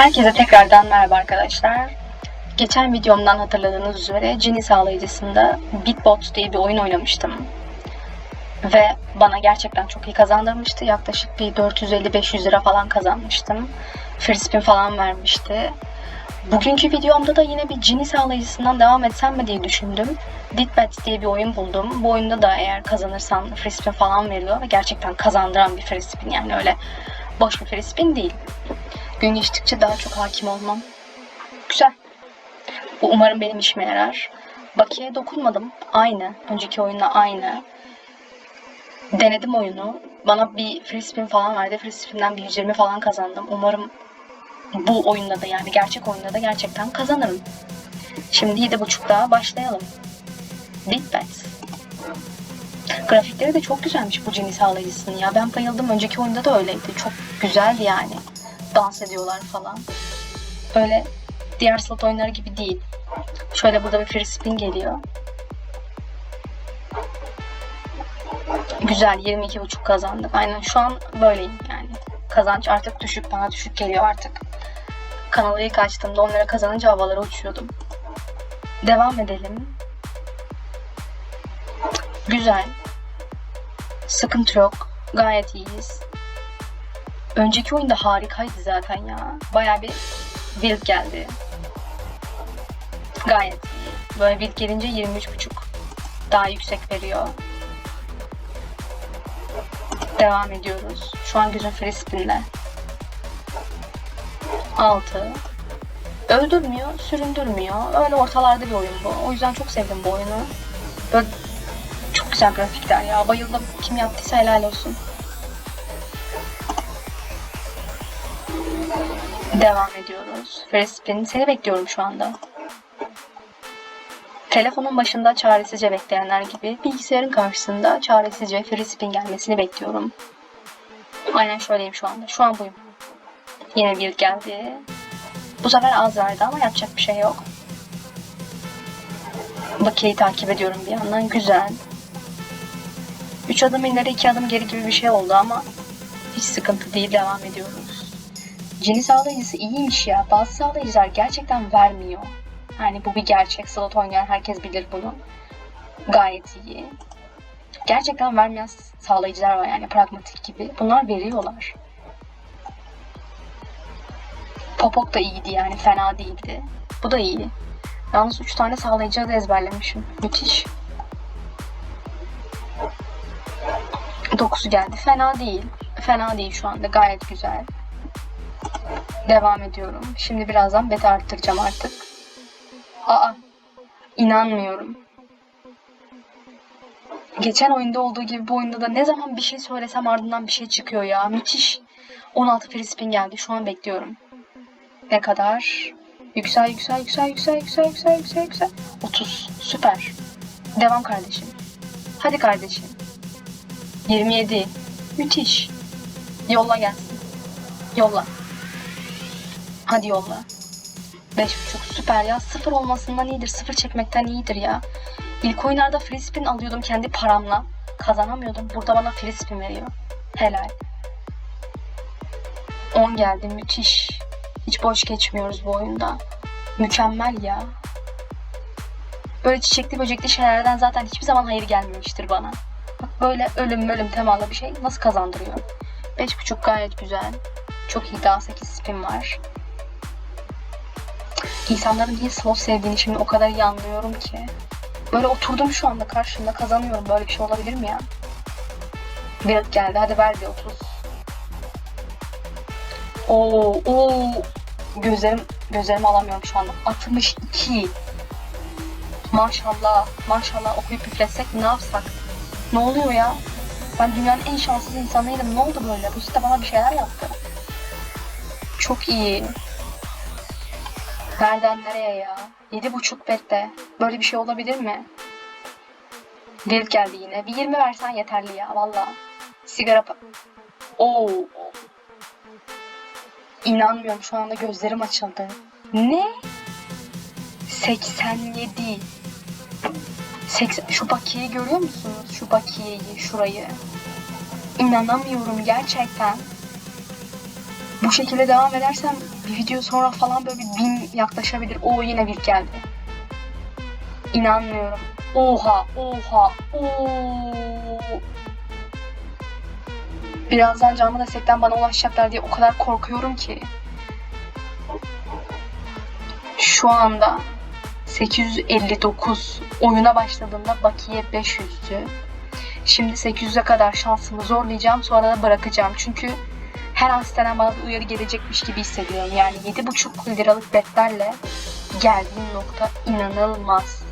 Herkese tekrardan merhaba arkadaşlar. Geçen videomdan hatırladığınız üzere Genie sağlayıcısında Bitbot diye bir oyun oynamıştım. Ve bana gerçekten çok iyi kazandırmıştı. Yaklaşık bir 450-500 lira falan kazanmıştım. Free spin falan vermişti. Bugünkü videomda da yine bir Genie sağlayıcısından devam etsem mi diye düşündüm. Bitbet diye bir oyun buldum. Bu oyunda da eğer kazanırsan free falan veriliyor ve gerçekten kazandıran bir free yani öyle boş bir free değil. Gün geçtikçe daha çok hakim olmam. Güzel. Bu umarım benim işime yarar. Bakiye dokunmadım. Aynı. Önceki oyunla aynı. Denedim oyunu. Bana bir free spin falan verdi. Free spin'den bir 120 falan kazandım. Umarım bu oyunda da yani gerçek oyunda da gerçekten kazanırım. Şimdi 7.30'da başlayalım. Bitbet. Grafikleri de çok güzelmiş bu Genie sağlayıcısının ya. Ben bayıldım. Önceki oyunda da öyleydi. Çok güzeldi yani. Dans ediyorlar falan. Öyle diğer slot oyunları gibi değil. Şöyle burada bir free spin geliyor. Güzel 22.5 kazandık. Aynen şu an böyleyim yani. Kazanç artık düşük bana düşük geliyor artık. Kanalı ilk açtığımda onlara kazanınca havalara uçuyordum. Devam edelim. Güzel. Sıkıntı yok. Gayet iyiyiz. Önceki oyunda harikaydı zaten ya. Baya bir build geldi. Gayet iyi. Böyle build gelince 23.5 daha yüksek veriyor. Devam ediyoruz. Şu an gözüm free spin'de. 6 Öldürmüyor, süründürmüyor. Öyle ortalarda bir oyun bu. O yüzden çok sevdim bu oyunu. Böyle çok güzel grafikler ya. Bayıldım. Kim yaptıysa helal olsun. Devam ediyoruz. Free spin. Seni bekliyorum şu anda. Telefonun başında çaresizce bekleyenler gibi bilgisayarın karşısında çaresizce free spin gelmesini bekliyorum. Aynen şöyleyim şu anda. Şu an buyum. Yine bir geldi. Bu sefer az verdi ama yapacak bir şey yok. Bakiyeyi takip ediyorum bir yandan. Güzel. 3 adım ileri 2 adım geri gibi bir şey oldu ama hiç sıkıntı değil devam ediyoruz. Cini sağlayıcısı iyiymiş ya. Bazı sağlayıcılar gerçekten vermiyor. Yani bu bir gerçek. Slot oynayan herkes bilir bunu. Gayet iyi. Gerçekten vermeyen sağlayıcılar var yani pragmatik gibi. Bunlar veriyorlar. Popok da iyiydi yani fena değildi. Bu da iyi. Yalnız 3 tane sağlayıcı da ezberlemişim. Müthiş. 9 geldi. Fena değil. Fena değil şu anda. Gayet güzel. Devam ediyorum. Şimdi birazdan beta arttıracağım artık. Aa. inanmıyorum. Geçen oyunda olduğu gibi bu oyunda da ne zaman bir şey söylesem ardından bir şey çıkıyor ya. Müthiş. 16 free spin geldi. Şu an bekliyorum. Ne kadar? Yüksel, yüksel, yüksel, yüksel, yüksel, yüksel, yüksel, yüksel. 30. Süper. Devam kardeşim. Hadi kardeşim. 27. Müthiş. Yolla gelsin. Yolla. Hadi yolla. 5.5 süper ya. Sıfır olmasından iyidir. Sıfır çekmekten iyidir ya. İlk oyunlarda free spin alıyordum kendi paramla. Kazanamıyordum. Burada bana free spin veriyor. Helal. 10 geldi. Müthiş. Hiç boş geçmiyoruz bu oyunda. Mükemmel ya. Böyle çiçekli böcekli şeylerden zaten hiçbir zaman hayır gelmemiştir bana. Bak böyle ölüm ölüm temalı bir şey nasıl kazandırıyor. 5.5 gayet güzel. Çok iyi daha 8 spin var. İnsanların niye slot sevdiğini şimdi o kadar iyi anlıyorum ki. Böyle oturdum şu anda karşımda kazanıyorum. Böyle bir şey olabilir mi ya? Build geldi. Hadi ver bir 30. Oo, oo. Gözlerim, gözlerimi alamıyorum şu anda. 62. Maşallah, maşallah okuyup üfletsek ne yapsak? Ne oluyor ya? Ben dünyanın en şanssız insanıydım. Ne oldu böyle? Bu site bana bir şeyler yaptı. Çok iyi. Nereden nereye ya? Yedi buçuk bette. Böyle bir şey olabilir mi? Build geldi yine. Bir 20 versen yeterli ya valla. Sigara pa- Oo. İnanmıyorum şu anda gözlerim açıldı. Ne? 87. 80. Şu bakiyeyi görüyor musunuz? Şu bakiyeyi, şurayı. İnanamıyorum gerçekten. Bu şekilde devam edersem bir video sonra falan böyle bin yaklaşabilir. O yine bir geldi. İnanmıyorum. Oha, oha, ooo. Birazdan canlı destekten bana ulaşacaklar diye o kadar korkuyorum ki. Şu anda 859 oyuna başladığımda bakiye 500'tü. Şimdi 800'e kadar şansımı zorlayacağım sonra da bırakacağım. Çünkü her an siteden bana bir uyarı gelecekmiş gibi hissediyorum. Yani 7,5 liralık betlerle geldiğim nokta inanılmaz.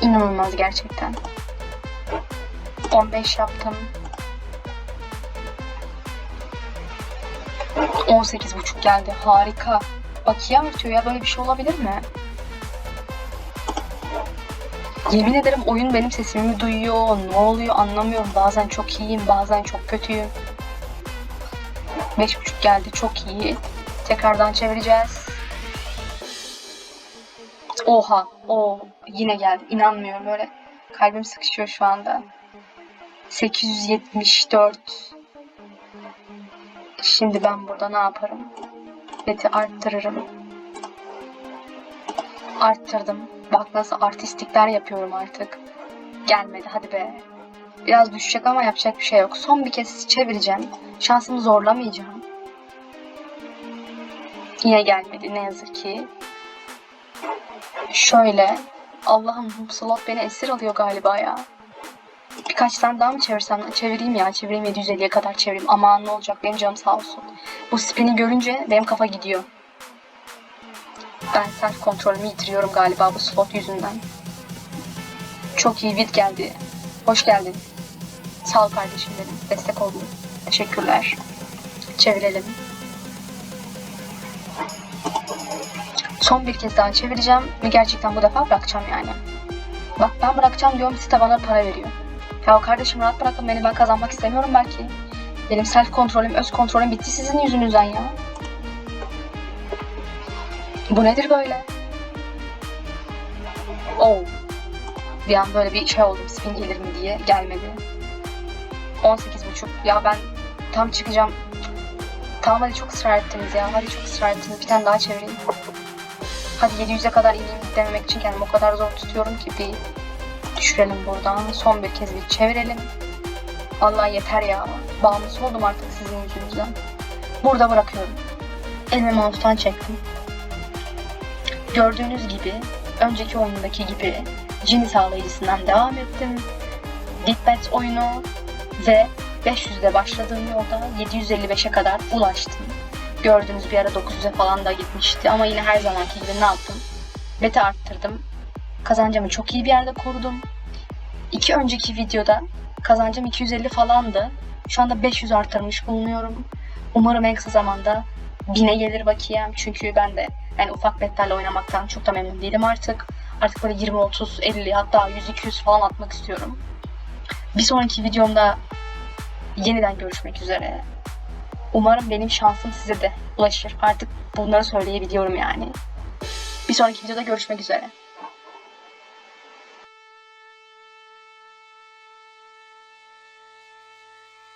İnanılmaz gerçekten. 15 yaptım. 18,5 geldi. Harika. Bakiye artıyor ya. Böyle bir şey olabilir mi? Yemin ederim oyun benim sesimi duyuyor. Ne oluyor anlamıyorum. Bazen çok iyiyim, bazen çok kötüyüm. 5,5 geldi. Çok iyi. Tekrardan çevireceğiz. Oha. O yine geldi. İnanmıyorum böyle. Kalbim sıkışıyor şu anda. 874. Şimdi ben burada ne yaparım? Beti arttırırım. Arttırdım. Bak nasıl artistikler yapıyorum artık. Gelmedi hadi be. Biraz düşecek ama yapacak bir şey yok. Son bir kez çevireceğim. Şansımı zorlamayacağım. Yine gelmedi ne yazık ki. Şöyle. Allah'ım slot beni esir alıyor galiba ya. Birkaç tane daha mı çevirsem? Çevireyim ya. Çevireyim 750'ye kadar çevireyim. Aman ne olacak benim canım sağ olsun. Bu spini görünce benim kafa gidiyor. Ben self kontrolümü yitiriyorum galiba bu slot yüzünden. Çok iyi vid geldi. Hoş geldin. Sağ ol kardeşim. Destek oldun. Teşekkürler. Çevirelim. Son bir kez daha çevireceğim ve gerçekten bu defa bırakacağım yani. Bak ben bırakacağım diyorum site bana para veriyor. Ya kardeşim rahat bırakın beni ben kazanmak istemiyorum belki. Benim self kontrolüm, öz kontrolüm bitti sizin yüzünüzden ya. Bu nedir böyle? Oh. Bir an böyle bir şey oldum spin gelir mi diye gelmedi. 18.5 ya ben tam çıkacağım. Tamam hadi çok ısrar ettiniz ya. Hadi çok ısrar ettiniz. Bir tane daha çevireyim. Hadi 700'e kadar ineyim dememek için kendimi o kadar zor tutuyorum ki bir düşürelim buradan. Son bir kez bir çevirelim. Allah yeter ya. Bağımlısı oldum artık sizin yüzünüzden. Burada bırakıyorum. Elimi mouse'tan çektim. Gördüğünüz gibi önceki oyundaki gibi Genie sağlayıcısından devam ettim. Ditbet oyunu ve 500'de başladığım yolda 755'e kadar ulaştım. Gördüğünüz bir ara 900'e falan da gitmişti ama yine her zamanki gibi ne yaptım? Beti arttırdım. Kazancımı çok iyi bir yerde korudum. İki önceki videoda kazancım 250 falandı. Şu anda 500 artırmış bulunuyorum. Umarım en kısa zamanda 1000'e gelir bakiyem. Çünkü ben de yani ufak betlerle oynamaktan çok da memnun değilim artık. Artık böyle 20, 30, 50 hatta 100, 200 falan atmak istiyorum. Bir sonraki videomda yeniden görüşmek üzere. Umarım benim şansım size de ulaşır. Artık bunları söyleyebiliyorum yani. Bir sonraki videoda görüşmek üzere.